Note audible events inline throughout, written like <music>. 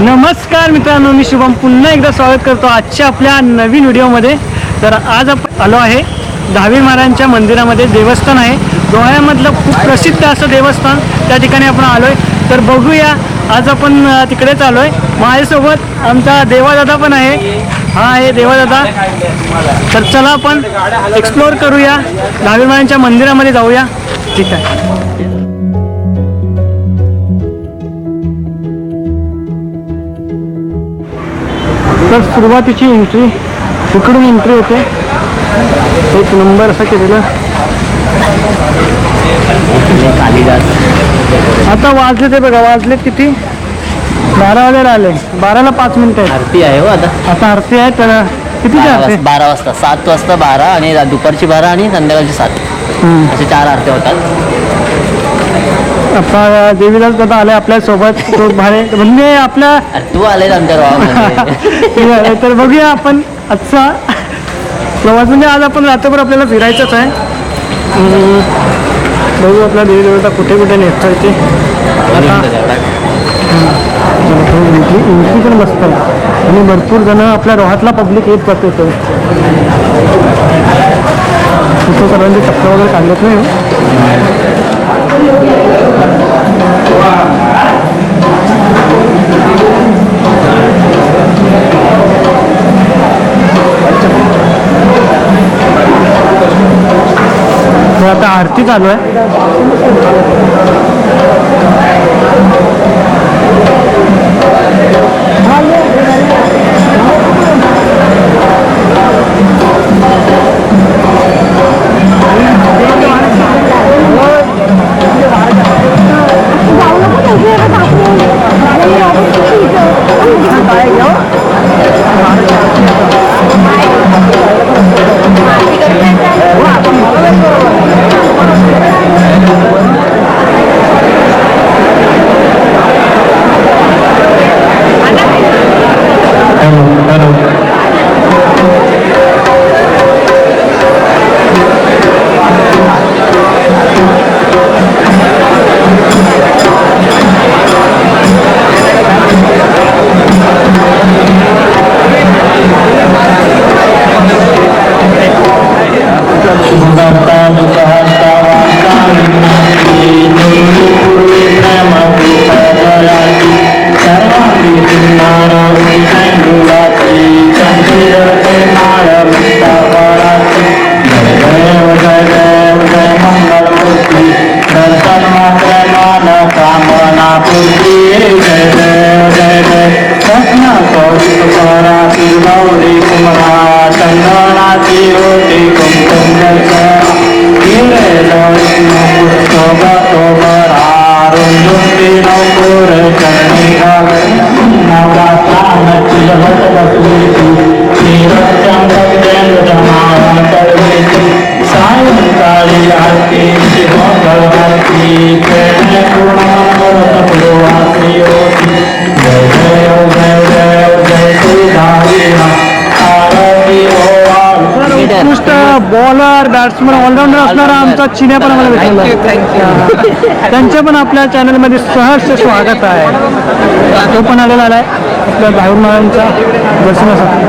नमस्कार मित्रांनो मी शुभम पुन्हा एकदा स्वागत करतो आजच्या आपल्या नवीन व्हिडिओमध्ये. तर आज आपण आलो आहे दहावी महाराजांच्या मंदिरामध्ये देवस्थान आहे. डोळ्यामधलं खूप प्रसिद्ध असं देवस्थान त्या ठिकाणी आपण आलो आहे तर बघूया आज आपण तिकडेच आलो आहे माझ्यासोबत आमचा देवादादा पण आहे. हा आहे देवादादा. तर चला आपण एक्सप्लोअर करूया. दहावी महाराजांच्या मंदिरामध्ये जाऊया. ठीक आहे. तर सुरुवातीची एंट्री इकडून एंट्री होते. एक नंबर असं केलेलं. आता वाजले ते बघा वाजले किती? बारा वाजायला आले. बाराला पाच मिनिटं आहेत. आरती आहे हो आता. आता आरती आहे तर कितीची बारा आरती? वाजता बारा वाजता. सात वाजता बारा आणि दुपारची बारा आणि संध्याकाळची सात. असे चार आरत्या होतात. आता देवीदास दादा आले आपल्यासोबत भारे म्हणजे आपल्या तू आलेस आमच्या गावामध्ये. <laughs> तर बघूया आपण आजचा प्रवास म्हणजे आज आपण रात्रभर आपल्याला फिरायचंच आहे. बघू आपला देवी देवता कुठे कुठे येते एंट्री एंट्री पण मस्त आहे. आणि भरपूर जण आपल्या रोहातला पब्लिक येत इथं. इथं सर्वांचे चक्र वगैरे काढलेत नाही आता आरती चालू आहे. ಗೌರಿಕುಂ ಕನ್ನೋಣಾತಿ ರೋಟಿಕುಂ ಕುಂಜಕ ಇರೆ ಗೌರಿಕುಂ ಶೋಭ ಶೋಭರಾರುಂಜುಂತಿ ನೌಪುರ ಕರ್ಣಿಗಾಗ ನವರಾತ್ರಾನ ಚಿಲಭಟದ ಪೂಜಿ उत्कृष्ट बॉलर बॅट्समन ऑलराऊंडर असणारा आमचा चिन्या पण आम्हाला भेटला <laughs> त्यांचं पण आपल्या चॅनलमध्ये सहर्ष स्वागत आहे. तो पण आलेला आहे आपल्या भाऊर महाराजांच्या दर्शनासाठी.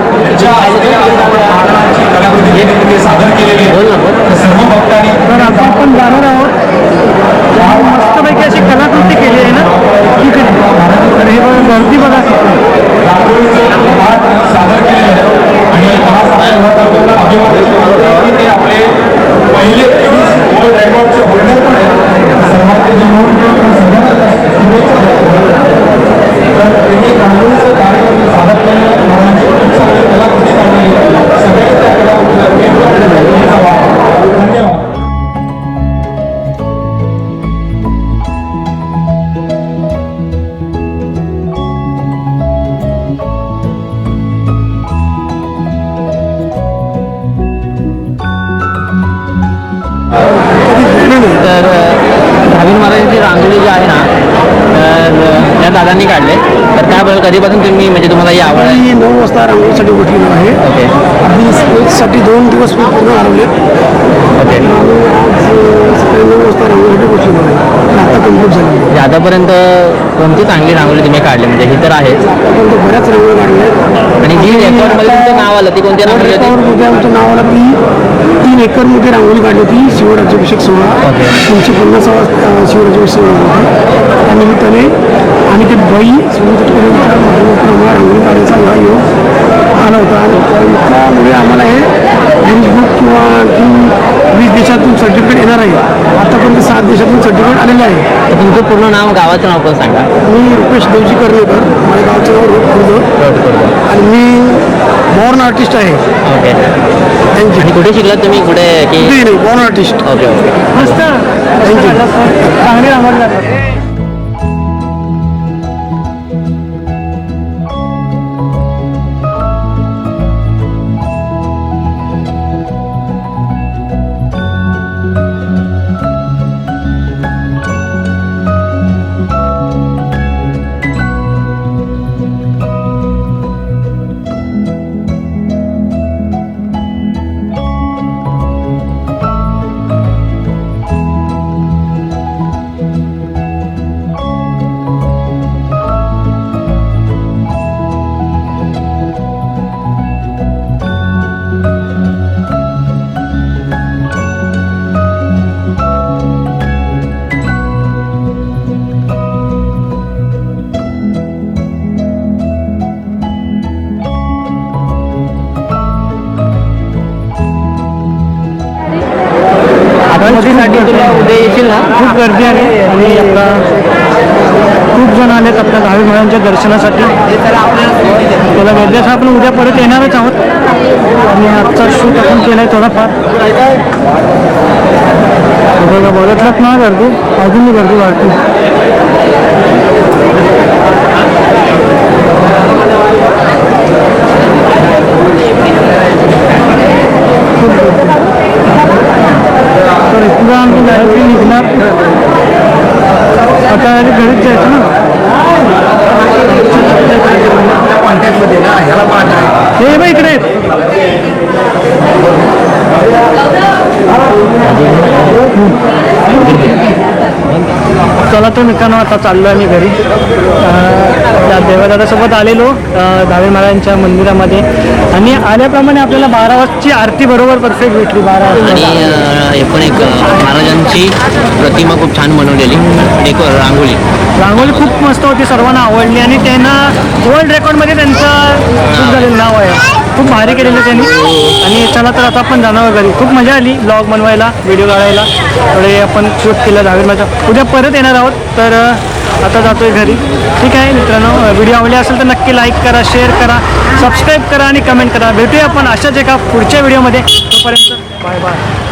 दादांनी काढले. तर त्याबद्दल कधीपासून तुम्ही म्हणजे तुम्हाला ही आवड आहे? मी नऊ वाजता रांगोळीसाठी उठलेलो आहे. ओके. आधी स्पोर्ट्ससाठी दोन दिवस मी पूर्ण घालवले. ओके. सकाळी नऊ वाजता रांगोळी पोचलो आता कंप्लीट झाली म्हणजे आतापर्यंत कोणती चांगली रांगोळी तुम्ही काढली? म्हणजे ही तर आहेच. आतापर्यंत बऱ्याच रांगोळी काढल्या आहेत. आणि जी रेकॉर्डमध्ये तुमचं नाव आलं ती कोणत्या रांगोळी होती रेकॉर्डमध्ये आमच्या नावाला ती तीन एकरमध्ये रांगोळी काढली होती शिवराज्याभिषेक सोहळा. ओके. तीनशे पन्नासावा अं, शिवराज्याभिषेक सोहळा होता. त्या निमित्ताने आणि ते बाई रांगोळी काढायचा हा योग आला होता आणि त्यामुळे आम्हाला हे बुक किंवा वीस देशातून सर्टिफिकेट येणार आहे आतापर्यंत सात देशातून सर्टिफिकेट आलेलं आहे. तर तुमचं पूर्ण नाव गावाचं नाव पण सांगा. मी रुपेश देवजी कर्णेकर माझ्या गावचं नाव रोप खुर्द आणि मी बॉर्न आर्टिस्ट आहे. ओके थँक्यू आणि कुठे शिकलात तुम्ही? कुठे नाही बॉर्न आर्टिस्ट ओके ओके मस्त you. चांगली रांगोळी तुला उद्या येशील ना? खूप गर्दी आहे आणि आता खूप जण आलेत आपल्या दहावी मुलांच्या दर्शनासाठी. त्याला वैद्यास आपण उद्या परत येणारच आहोत. आणि आजचा शूट आपण केला आहे थोडाफार. बघा बघितलात ना गर्दी? अजूनही गर्दी वाढते. तर इथलं आमची निघणार आता आधी घरीच जायचं ना हे बघ इकडे आहेत. चला तर मित्रांनो आता चाललो आम्ही घरी. त्या देवादादासोबत आलेलो अं, दहावे महाराजांच्या मंदिरामध्ये. आणि आल्याप्रमाणे आपल्याला बारा वाजची आरती बरोबर परफेक्ट भेटली बारा आणि हे पण एक महाराजांची प्रतिमा खूप छान बनवलेली एक रांगोळी. रांगोळी खूप मस्त होती सर्वांना आवडली. आणि त्यांना वर्ल्ड रेकॉर्डमध्ये त्यांचं खूप झालेलं नाव आहे. खूप भारी केलेलं त्यांनी. आणि चला तर आता आपण जाणार घरी. खूप मजा आली ब्लॉग बनवायला व्हिडिओ काढायला. थोडे आपण शूट केलं दहावी माझ्या उद्या परत येणार आहोत तर आता आता जातोय घरी. ठीक आहे मित्रांनो व्हिडिओ आवडले असेल तर नक्की लाईक करा शेअर करा सबस्क्राईब करा आणि कमेंट करा. भेटूया आपण अशाच एका पुढच्या व्हिडिओमध्ये तोपर्यंत बाय बाय